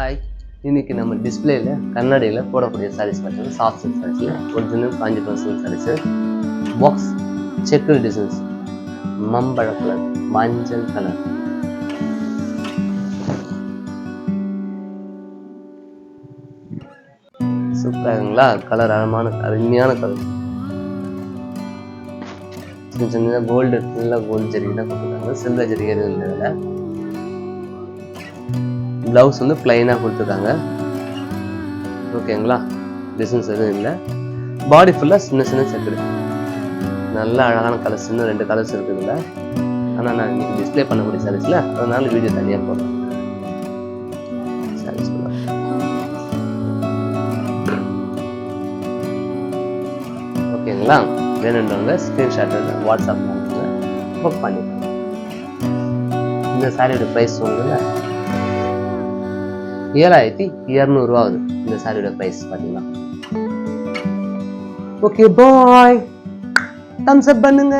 Hi இன்னைக்கு நம்ம டிஸ்பிளேல கண்ணாடியில் போடக்கூடிய சாரீஸ் பார்த்தீங்கன்னா சாஃப்ட் சில்க் சாரீஸில் original Kanchipuram silk saris box செக்கல் designs மம்பழ கலர் மஞ்சள் கலர் சூப்பராக இருக்குங்களா? கலர் அழமான அருமையான கலர் சின்ன சின்ன கோல்டு ஃபுல்லாக கோல்டு ஜெரிகை தான் கொடுத்துருக்காங்க. சில்வர் ஜெரிகை எதுவும் இல்லை ப்ளவுஸ் வந்து பிளைனாக கொடுத்துருக்காங்க. ஓகேங்களா? டிசைன்ஸ் எதுவும் இல்லை. பாடி ஃபுல்லாக சின்ன சின்ன செக்குடு. நல்ல அழகான கலர்ஸ் இன்னும் ரெண்டு கலர்ஸ் இருக்குதுல்ல. ஆனால் நான் இன்றைக்கி டிஸ்பிளே பண்ணக்கூடிய சாரீஸில் அதனால வீடியோ தனியாக போடுறேன். சாரீஸ் ஓகேங்களா? வேணுன்றவங்க ஸ்க்ரீன்ஷாட் வாட்ஸ்அப் புக் பண்ணிக்கலாம் இந்த சாரியோட ப்ரைஸ் சொல்லுங்கள் ஏழாயிரத்தி இரநூறுவா ஆகுது இந்த சாரியோட ப்ரைஸ் பார்த்தீங்கன்னா ஓகே பாய் தம்ஸ் அப் பண்ணுங்க.